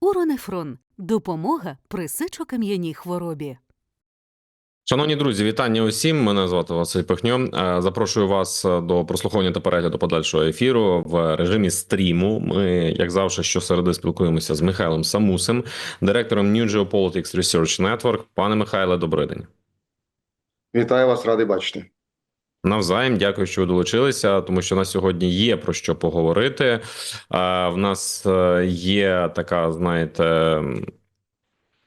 Уронефрон допомога при сечокам'яній хворобі. Шановні друзі, вітання усім. Мене звати Василь Пихньо. Е, Запрошую вас е, до прослуховування та перегляду подальшого ефіру в режимі стріму. Ми, як завжди, щосереди спілкуємося з Михайлом Самусем, директором New Geopolitics Research Network. Пане Михайле, добрий день. Вітаю вас, радий бачити. Навзаєм, дякую, що ви долучилися, тому що на сьогодні є про що поговорити. В нас е, є така, знаєте.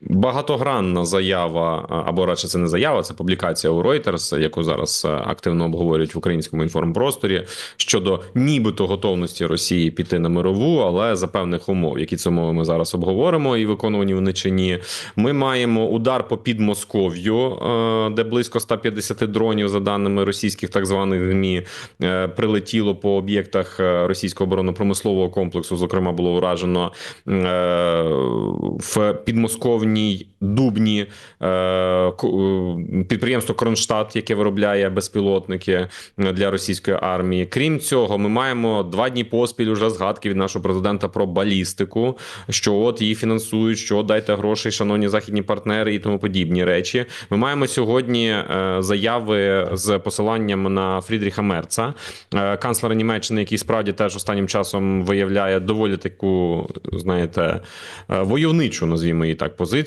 Багатогранна заява, або радше це не заява, це публікація у Reuters, яку зараз е, активно обговорюють в українському інформпросторі щодо нібито готовності Росії піти на мирову, але за певних умов, які ці умови ми зараз обговоримо, і виконувані вони чи ні. Ми маємо удар по Підмосков'ю, е, де близько 150 дронів, за даними російських так званих ЗМІ, е, прилетіло по об'єктах російського оборонно-промислового комплексу. Зокрема, було уражено в підмосковній Дубні е, е, підприємство Кронштадт, яке виробляє безпілотники е, для російської армії. Крім цього, ми маємо два дні поспіль уже згадки від нашого президента про балістику, що от її фінансують, що дайте грошей, шановні західні партнери і тому подібні речі. Ми маємо сьогодні заяви з посиланням на Фрідріха Мерца, канцлера Німеччини, який справді теж останнім часом виявляє доволі таку, знаєте, войовничу, назвімо її так, позицію,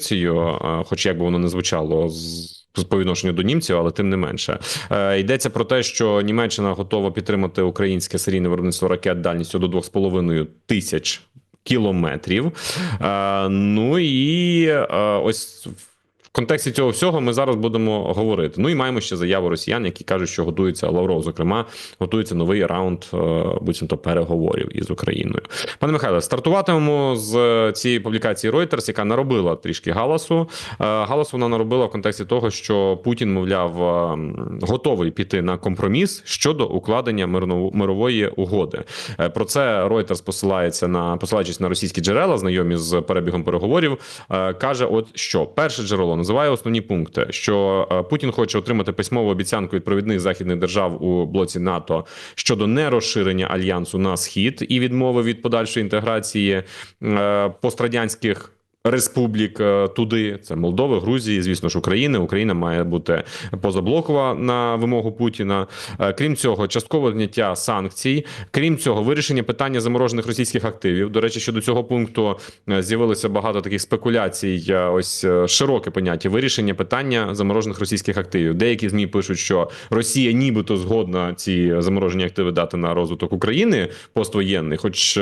е, хоч як би воно не звучало з. По відношенню до німців, але тим не менше Е, йдеться про те, що Німеччина готова підтримати українське серійне виробництво ракет дальністю до 2,5 тисяч кілометрів. Е, ну і е, ось контексті цього всього ми зараз будемо говорити. Ну і маємо ще заяву росіян, які кажуть, що готується Лавров. Зокрема, готується новий раунд е, буцімто переговорів із Україною. Пане Михайле, стартуватимемо з цієї публікації Reuters, яка наробила трішки галасу. Е, Галас вона наробила в контексті того, що Путін, мовляв, е, готовий піти на компроміс щодо укладення мирової угоди. Е, Про це Reuters посилається на посилаючись на російські джерела, знайомі з перебігом переговорів. е, Каже, от що перше джерело називає основні пункти, що е, Путін хоче отримати письмову обіцянку від провідних західних держав у блоці НАТО щодо нерозширення альянсу на схід і відмови від подальшої інтеграції е, пострадянських. Республік туди це Молдови, Грузії, звісно ж, України. Україна має бути позаблокова на вимогу Путіна. Е, Крім цього, часткове зняття санкцій. Крім цього, вирішення питання заморожених російських активів. До речі, щодо цього пункту е, з'явилося багато таких спекуляцій. е, Ось широке поняття вирішення питання заморожених російських активів. Деякі змі пишуть, що Росія нібито згодна ці заморожені активи дати на розвиток України поствоєнний. Хоч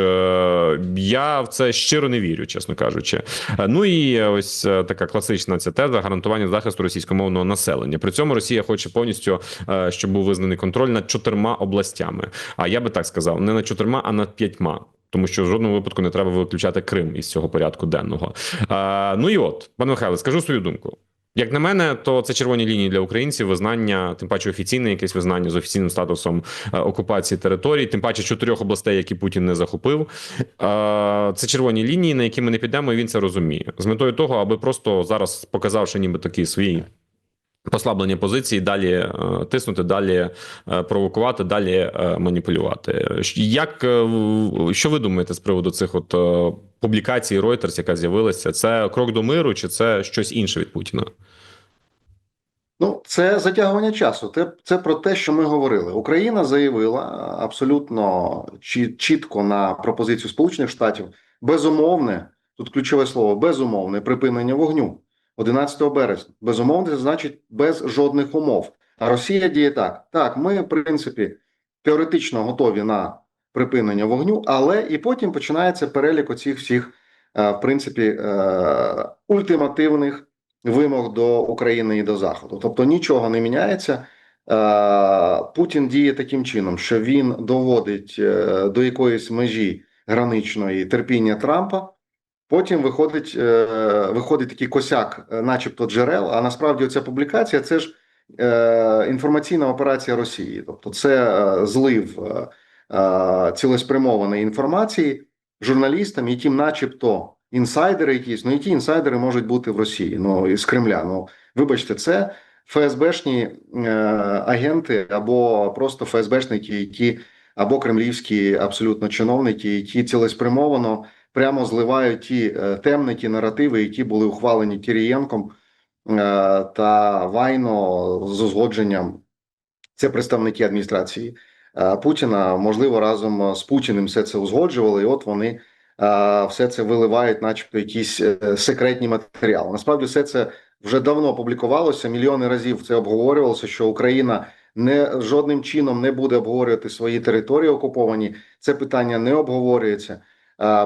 я в це щиро не вірю, чесно кажучи. Е, Ну і ось е, така класична ця теза гарантування захисту російськомовного населення. При цьому Росія хоче повністю, е, щоб був визнаний контроль над чотирма областями. А я би так сказав, не над чотирма, а над п'ятьма. Тому що в жодному випадку не треба виключати Крим із цього порядку денного. А, ну і от, пане Михайле, скажу свою думку. Як на мене, то це червоні лінії для українців, визнання, тим паче офіційне якесь визнання з офіційним статусом е, окупації територій, тим паче чотирьох областей, які Путін не захопив. Е, Це червоні лінії, на які ми не підемо, і він це розуміє. З метою того, аби просто зараз показавши ніби такі свої. Послаблення позиції, далі е, тиснути, далі провокувати, далі маніпулювати. Як що ви думаєте з приводу цих от публікацій Reuters, яка з'явилася? Це крок до миру, чи це щось інше від Путіна? Ну, це затягування часу. Це, це про те, що ми говорили. Україна заявила абсолютно чітко на пропозицію Сполучених Штатів безумовне, тут ключове слово, безумовне припинення вогню 11 березня. Безумовне, значить без жодних умов. А Росія діє так. Так, ми, в принципі, теоретично готові на припинення вогню, але і потім починається перелік оцих всіх, е, в принципі, е, ультимативних вимог до України і до Заходу. Тобто нічого не міняється. Е, Путін діє таким чином, що він доводить до якоїсь межі граничної терпіння Трампа. Потім виходить, виходить такий косяк, начебто джерел. А насправді ця публікація це ж інформаційна операція Росії, тобто це злив цілеспрямованої інформації журналістам, яким, начебто, інсайдери якісь, ну які інсайдери можуть бути в Росії, ну із Кремля. Ну вибачте, це ФСБшні е, агенти або просто ФСБшники, які або кремлівські абсолютно чиновники, які цілеспрямовано прямо зливають ті е, темні наративи, які були ухвалені Кірієнком е, та Вайно з узгодженням. Це представники адміністрації е, Путіна. Можливо, разом з Путіним все це узгоджували, і от вони е, все це виливають, начебто, якісь е, секретні матеріали. Насправді, все це вже давно публікувалося. Мільйони разів це обговорювалося, що Україна не жодним чином не буде обговорювати свої території окуповані. Це питання не обговорюється.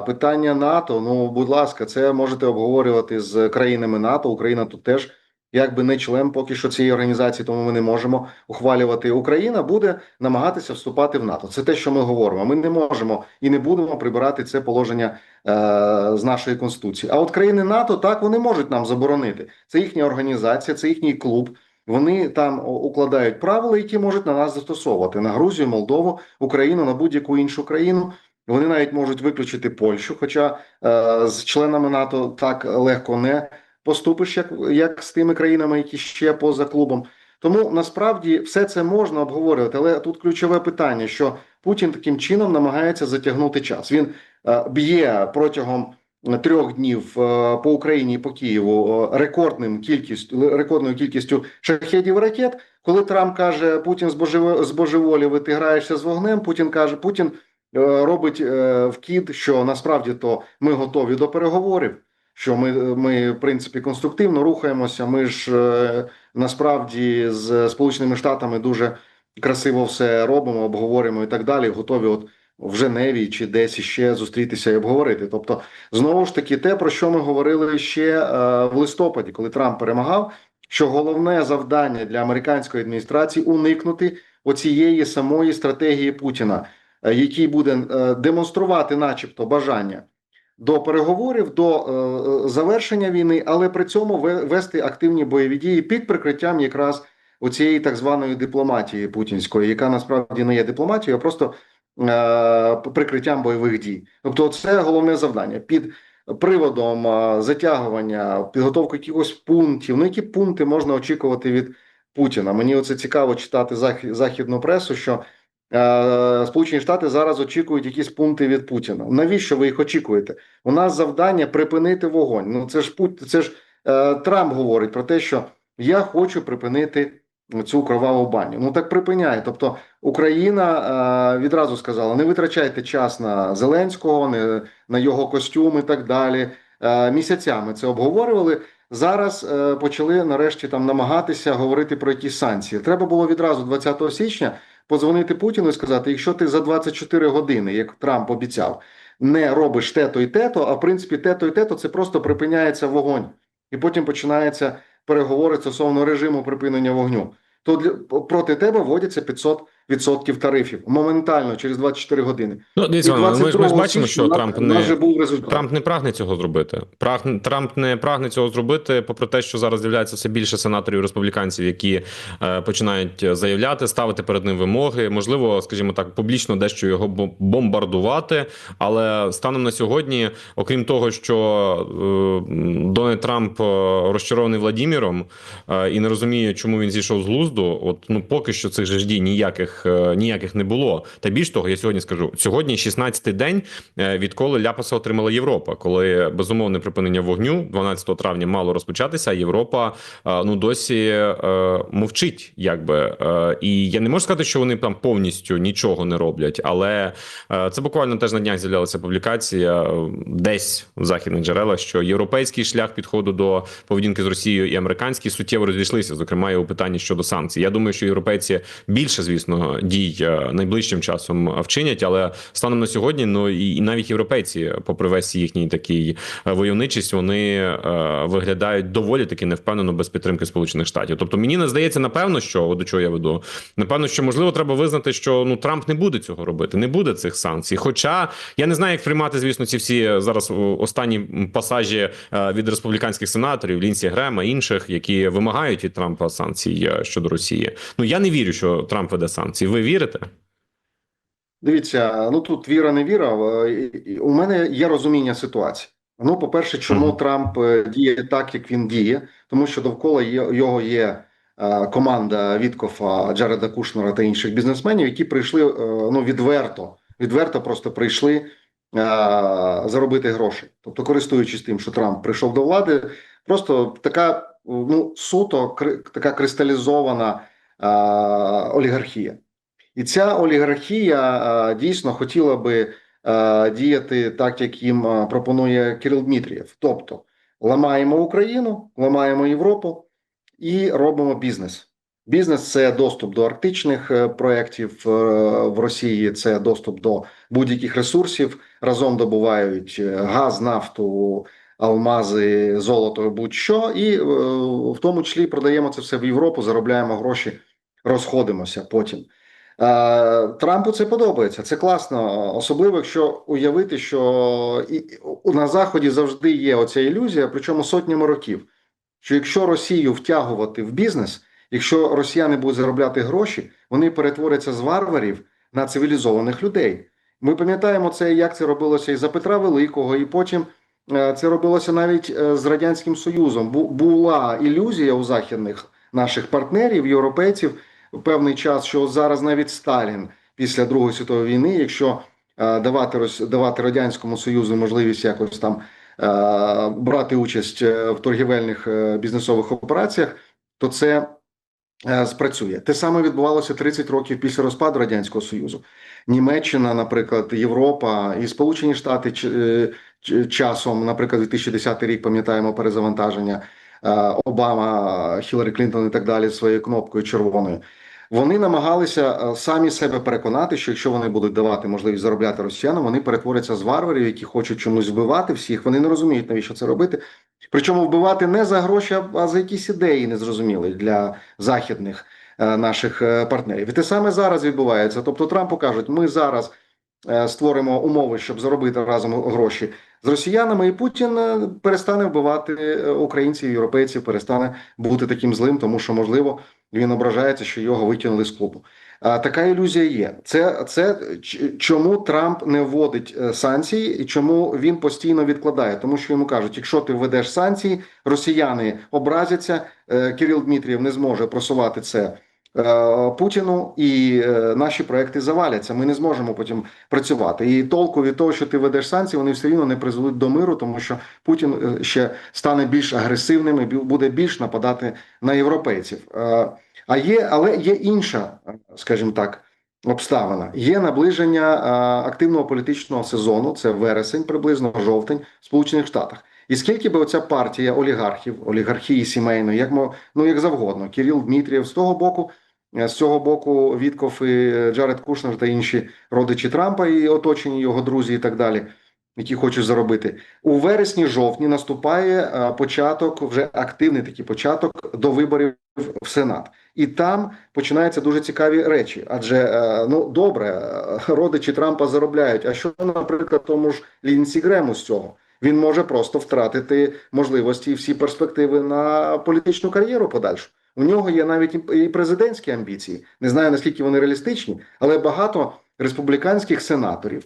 Питання НАТО. Ну, будь ласка, це можете обговорювати з країнами НАТО. Україна тут теж якби не член поки що цієї організації, тому ми не можемо ухвалювати. Україна буде намагатися вступати в НАТО. Це те, що ми говоримо. Ми не можемо і не будемо прибирати це положення е, з нашої конституції. А от країни НАТО так вони можуть нам заборонити. Це їхня організація, це їхній клуб. Вони там укладають правила, які можуть на нас застосовувати на Грузію, Молдову, Україну, на будь-яку іншу країну. Вони навіть можуть виключити Польщу, хоча е, з членами НАТО так легко не поступиш, як, як з тими країнами, які ще поза клубом. Тому насправді все це можна обговорювати, але тут ключове питання, що Путін таким чином намагається затягнути час. Він е, б'є протягом трьох днів е, по Україні і по Києву е, рекордним кількістю рекордною кількістю шахедів ракет. Коли Трамп каже Путін збожево- збожеволів, і ти граєшся з вогнем. Путін каже, Путін робить вкид, що насправді то ми готові до переговорів. Що ми, ми в принципі конструктивно рухаємося. Ми ж е, насправді з Сполученими Штатами дуже красиво все робимо, обговорюємо і так далі. Готові, от в Женеві чи десь іще зустрітися і обговорити. Тобто, знову ж таки, те про що ми говорили ще е, в листопаді, коли Трамп перемагав. Що головне завдання для американської адміністрації уникнути оцієї самої стратегії Путіна, е, який буде демонструвати, начебто, бажання до переговорів, до е, завершення війни, але при цьому ве- вести активні бойові дії під прикриттям якраз оцієї так званої дипломатії путінської, яка насправді не є дипломатією, а просто е, прикриттям бойових дій. Тобто, це головне завдання під приводом е, затягування, підготовки якихось пунктів. Ну, які пункти можна очікувати від Путіна? Мені оце цікаво читати захід, західну пресу, що е, Сполучені Штати зараз очікують якісь пункти від Путіна. Навіщо ви їх очікуєте? У нас завдання припинити вогонь. Ну це ж Пут, це ж е, Трамп говорить про те, що я хочу припинити цю кроваву баню. Ну так припиняє. Тобто Україна е, відразу сказала: не витрачайте час на Зеленського, не на його костюм і так далі. Е, місяцями це обговорювали. Зараз е, почали нарешті там намагатися говорити про якісь санкції. Треба було відразу 20 січня позвонити Путіну і сказати: якщо ти за 24 години, як Трамп обіцяв, не робиш те-то і те-то, а в принципі те-то і те-то, це просто припиняється вогонь, і потім починаються переговори стосовно режиму припинення вогню. То для проти тебе вводяться 500% тарифів моментально через 24 години. Ну, дивіться, ми, ж- ми ж бачимо, що Трамп не був результат. Трамп не прагне цього зробити. Прагне Трамп не прагне цього зробити, попри те, що зараз з'являється все більше сенаторів республіканців, які е, починають заявляти, ставити перед ним вимоги. Можливо, скажімо так, публічно дещо його бом- бомбардувати. Але станом на сьогодні, окрім того, що е, Дональд Трамп е, розчарований Владіміром е, і не розуміє, чому він зійшов з глузду. От ну поки що цих же ж дій ніяких е, ніяких не було. Та більш того, я сьогодні скажу: сьогодні 16-й день, е, відколи ляпаса отримала Європа, коли безумовне припинення вогню 12 травня мало розпочатися. а Європа е, ну досі мовчить, якби і я не можу сказати, що вони там повністю нічого не роблять, але це буквально теж на днях з'являлася публікація десь в західних джерелах, що європейський шлях підходу до поведінки з Росією і американський суттєво розійшлися, зокрема і у питанні щодо санкцій. Я думаю, що європейці більше, звісно, дій е, найближчим часом вчинять, але станом на сьогодні, ну і, навіть європейці, попри весь їхній такий е, войовничість, вони е, виглядають доволі таки невпевнено без підтримки Сполучених Штатів. Тобто мені не здається, напевно, що до чого я веду. Напевно, що можливо треба визнати, що ну Трамп не буде цього робити, не буде цих санкцій. Хоча я не знаю, як приймати, звісно, ці всі зараз останні пасажі від республіканських сенаторів, Лінсі Грема інших, які вимагають від Трампа санкцій щодо Росії. Ну я не вірю, що Трамп веде санкції. Ви вірите? Дивіться, ну тут віра, не віра. У мене є розуміння ситуації. Ну, по-перше, чому Мгм. Трамп е, діє так, як він діє, тому що довкола його є е, команда Віткофа, Джареда Кушнера та інших бізнесменів, які прийшли е, ну відверто, відверто просто прийшли заробити гроші. Тобто, користуючись тим, що Трамп прийшов до влади, просто така ну суто така кристалізована олігархія. І ця олігархія е, дійсно хотіла би е, діяти так, як їм е, пропонує Кирил Дмитрієв. Тобто ламаємо Україну, ламаємо Європу і робимо бізнес. Бізнес це доступ до арктичних проєктів в Росії, це доступ до будь-яких ресурсів. Разом добувають газ, нафту, алмази, золото, будь-що, і в тому числі продаємо це все в Європу, заробляємо гроші, розходимося потім. Е, Трампу це подобається, це класно, особливо якщо уявити, що на заході завжди є оця ілюзія, причому сотнями років. Що якщо Росію втягувати в бізнес, якщо росіяни будуть заробляти гроші, вони перетворяться з варварів на цивілізованих людей. Ми пам'ятаємо це, як це робилося і за Петра Великого, і потім е, це робилося навіть е, з радянським союзом. Бу- була ілюзія у західних наших партнерів, європейців певний час, що зараз навіть Сталін після Другої світової війни, якщо е, давати давати радянському союзу можливість якось там е, брати участь е, в торгівельних бізнесових операціях, то це спрацює. Те саме відбувалося 30 років після розпаду радянського союзу. Німеччина, наприклад, Європа і Сполучені Штати часом, наприклад, 2010 рік пам'ятаємо перезавантаження Обама, Хіларі Клінтон і так далі своєю кнопкою червоною. Вони намагалися е, самі себе переконати, що якщо вони будуть давати можливість заробляти росіянам, вони перетворяться з варварів, які хочуть чомусь вбивати всіх. Вони не розуміють, навіщо це робити. Причому вбивати не за гроші, а за якісь ідеї незрозумілі для західних е, наших е, партнерів. І те саме зараз відбувається. Тобто Трампу кажуть, ми зараз створимо умови, щоб заробити разом гроші з росіянами, і Путін перестане вбивати українців, європейців, перестане бути таким злим, тому що можливо він ображається, що його витягнули з клубу. А така ілюзія є. Це, це чому Трамп не вводить е, санкції і чому він постійно відкладає, тому що йому кажуть, якщо ти введеш санкції, росіяни образяться. е, Кирил Дмитрієв не зможе просувати це е, Путіну, і наші проекти заваляться. Ми не зможемо потім працювати. І толку від того, що ти ведеш санкції, вони все рівно не призведуть до миру, тому що Путін ще стане більш агресивним і буде більш нападати на європейців. А є, але є інша, е, скажімо так. Обставина є наближення е, активного політичного сезону. Це вересень, приблизно жовтень в Сполучених Штатах. І скільки би оця партія олігархів, олігархії сімейної, як ну як завгодно, Кирил Дмитрієв з того боку, е, з цього боку Вітков і Джаред Кушнер та інші родичі Трампа і оточені його друзі, і так далі, які хочуть заробити у вересні, жовтні наступає е, початок, вже активний такий початок до виборів в Сенат. І там починаються дуже цікаві речі. Адже е, ну добре, е, родичі Трампа заробляють. А що, наприклад, тому ж Лінсі Грему з цього? Він може просто втратити можливості і всі перспективи на політичну кар'єру подальшу. У нього є навіть і- президентські амбіції. Не знаю наскільки вони реалістичні, але багато республіканських сенаторів,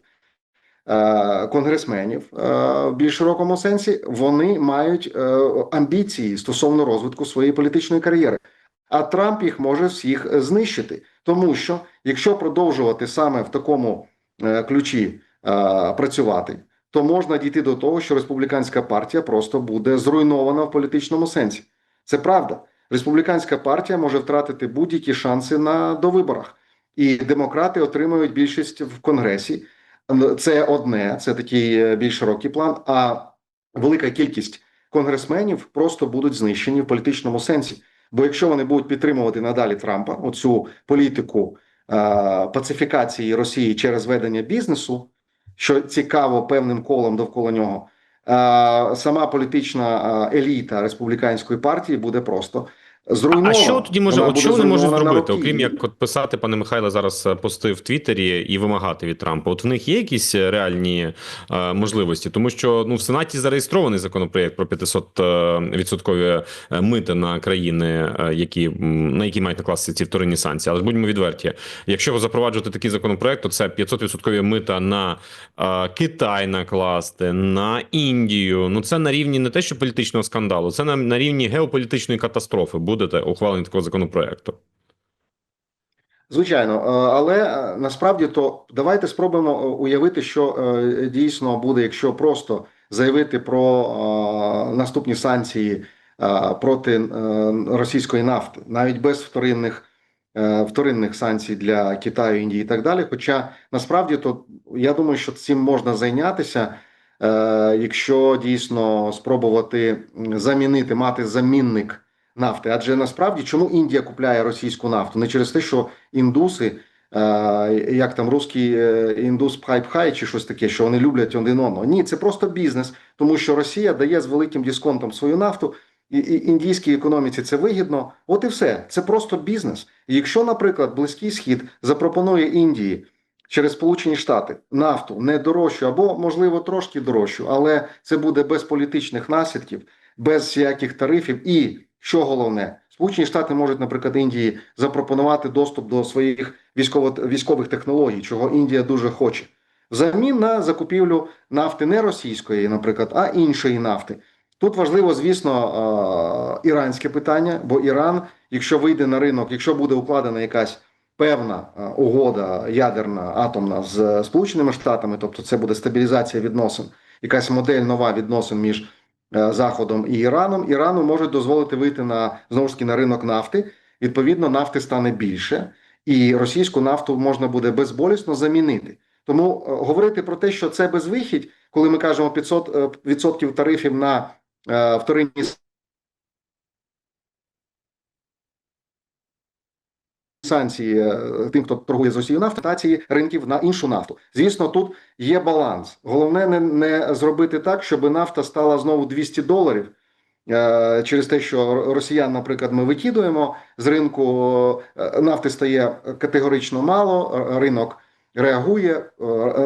конгресменів е, в більш широкому сенсі вони мають е, амбіції стосовно розвитку своєї політичної кар'єри. А Трамп їх може всіх е, знищити, тому що якщо продовжувати саме в такому е, ключі е, працювати, то можна дійти до того, що республіканська партія просто буде зруйнована в політичному сенсі. Це правда. Республіканська партія може втратити будь-які шанси на довиборах, і демократи отримують більшість в конгресі. Це одне, це такий е, більш широкий план. А велика кількість конгресменів просто будуть знищені в політичному сенсі. Бо якщо вони будуть підтримувати надалі Трампа, оцю політику е, пацифікації Росії через ведення бізнесу, що цікаво певним колом довкола нього, е, сама політична е, еліта республіканської партії буде просто зруйнована. А що тоді може, от що вони можуть зробити, окрім як от писати, пане Михайло, зараз е, пости в Твіттері і вимагати від Трампа? От в них є якісь е, реальні е, можливості, тому що ну в Сенаті зареєстрований законопроект про 500 е, відсоткові мити на країни, які на які мають накласти ці вторинні санкції. Але ж будьмо відверті, якщо запроваджувати такий законопроект, то це 500 відсоткові мита на е, Китай накласти, на Індію. Ну це на рівні не те, що політичного скандалу, це на, на рівні геополітичної катастрофи. Будете ухвалення такого законопроекту. Звичайно, е, але е, насправді то давайте спробуємо е, уявити, що дійсно буде, якщо просто заявити про наступні санкції проти російської нафти, навіть без вторинних вторинних санкцій для Китаю, Індії і так далі. Хоча насправді то я думаю, що цим можна зайнятися, якщо дійсно спробувати замінити, мати замінник нафти. Адже насправді чому Індія купляє російську нафту? Не через те, що індуси, е, як там русський е, індус пхай-пхай чи щось таке, що вони люблять один одного. Ні, це просто бізнес, тому що Росія дає з великим дисконтом свою нафту. І, і індійській економіці це вигідно. От і все. Це просто бізнес. Якщо, наприклад, Близький Схід запропонує Індії через Сполучені Штати нафту не дорожчу або можливо трошки дорожчу, але це буде без політичних наслідків, без всяких тарифів. І що головне, Сполучені Штати можуть, наприклад, Індії запропонувати доступ до своїх військово військових технологій, чого Індія дуже хоче, взамін на закупівлю нафти не російської, наприклад, а іншої нафти. Тут важливо, звісно, іранське питання, бо Іран, якщо вийде на ринок, якщо буде укладена якась певна угода ядерна атомна з Сполученими Штатами, тобто це буде стабілізація відносин, якась модель нова відносин між Заходом і Іраном, Ірану можуть дозволити вийти на знову ж таки на ринок нафти. Відповідно, нафти стане більше, і російську нафту можна буде безболісно замінити. Тому е, говорити про те, що це безвихідь, коли ми кажемо 500 е, відсотків тарифів на е, вторинні санкції е, тим, хто торгує з Росією нафтою, тації ринків на іншу нафту. Звісно, тут є баланс. Головне не, не зробити так, щоб нафта стала знову 200 доларів. е, Через те, що росіян, наприклад, ми викидуємо з ринку е, нафти стає категорично мало, ринок реагує,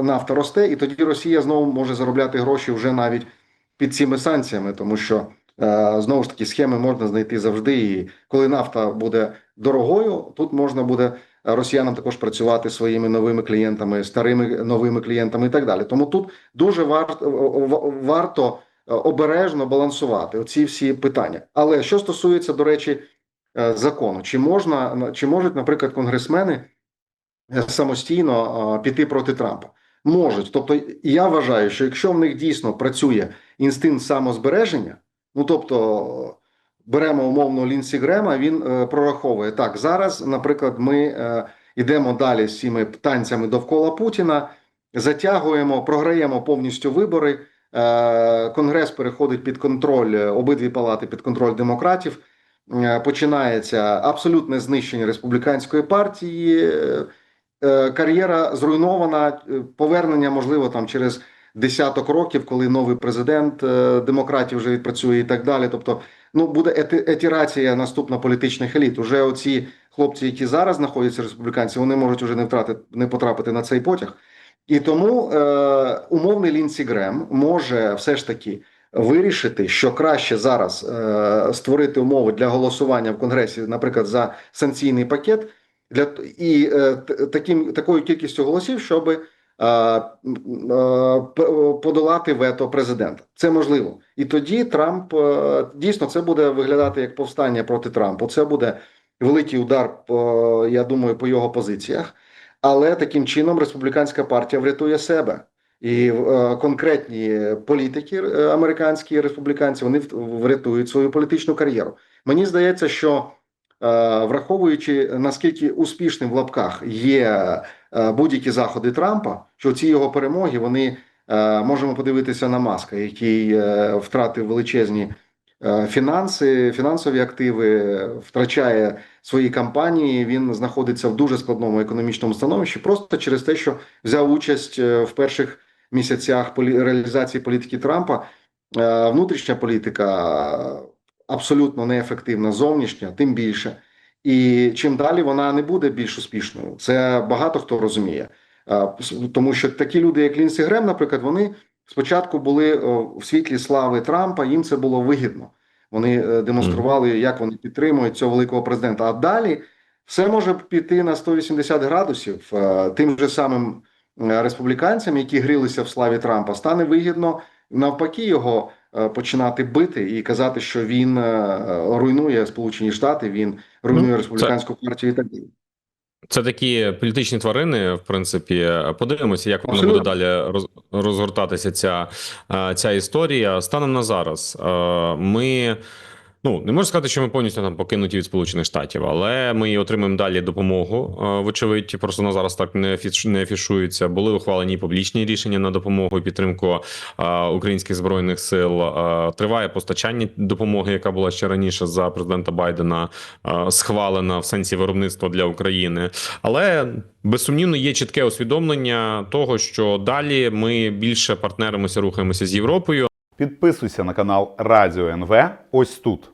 нафта росте, і тоді Росія знову може заробляти гроші вже навіть під цими санкціями, тому що знову ж таки схеми можна знайти завжди. І коли нафта буде дорогою, тут можна буде росіянам також працювати своїми новими клієнтами, старими новими клієнтами і так далі. Тому тут дуже варто варто е, обережно балансувати оці всі питання. Але що стосується, до речі, е, закону, чи можна чи можуть, наприклад, конгресмени е, самостійно е, піти проти Трампа? Можуть, тобто я вважаю, що якщо в них дійсно працює інстинкт самозбереження, ну тобто беремо умовно Лінсі Грема, він е, прораховує так. Зараз, наприклад, ми е, йдемо далі з цими танцями довкола Путіна, затягуємо, програємо повністю вибори. Е, Конгрес переходить під контроль е, обидві палати під контроль демократів. Е, Починається абсолютне знищення республіканської партії. е, е, Кар'єра зруйнована, е, повернення можливо там через десяток років, коли новий президент е, демократів вже відпрацює і так далі. Тобто, ну буде ети- етірація наступна політичних еліт. Уже оці хлопці, які зараз знаходяться республіканці, вони можуть уже не втратити не потрапити на цей потяг. І тому е, умовний Лінсі Грем може все ж таки вирішити, що краще зараз е, створити умови для голосування в Конгресі, наприклад, за санкційний пакет, для і е, таким такою кількістю голосів, щоб м, п- подолати вето президента. Це можливо. І тоді Трамп е, дійсно це буде виглядати як повстання проти Трампа. Це буде великий удар, я думаю, по його позиціях. Але таким чином республіканська партія врятує себе. І е, конкретні політики е, американські республіканці вони врятують свою політичну кар'єру. Мені здається, що е, враховуючи наскільки успішним в лапках є е, будь-які заходи Трампа, що ці його перемоги вони е, можемо подивитися на маска, який е, втратив величезні е, фінанси, фінансові активи, втрачає свої кампанії. Він знаходиться в дуже складному економічному становищі, просто через те, що взяв участь е, в перших місяцях реалізації політики Трампа. Е, Внутрішня політика абсолютно неефективна, зовнішня, тим більше. І чим далі вона не буде більш успішною. Це багато хто розуміє. Тому що такі люди, як Лінсі Грем, наприклад, вони спочатку були в світлі слави Трампа, їм це було вигідно. Вони е, демонстрували, як вони підтримують цього великого президента. А далі все може піти на 180 градусів. Е, Тим же самим е, республіканцям, які грілися в славі Трампа, стане вигідно навпаки його починати бити і казати, що він е, руйнує Сполучені Штати, він руйнує Ну, республіканську партію і так далі. Це такі політичні тварини. В принципі, подивимося, як воно буде далі роз, розгортатися ця, е, ця історія. Станом на зараз е, ми. Ну, не можу сказати, що ми повністю там покинуті від Сполучених Штатів, але ми отримаємо далі допомогу. Вочевидь, просто на зараз так не не афішується. Були ухвалені публічні рішення на допомогу і підтримку українських збройних сил. Триває постачання допомоги, яка була ще раніше за президента Байдена схвалена в сенсі виробництва для України. Але безсумнівно є чітке усвідомлення того, що далі ми більше партнеримося, рухаємося з Європою. Підписуйся на канал Радіо НВ ось тут.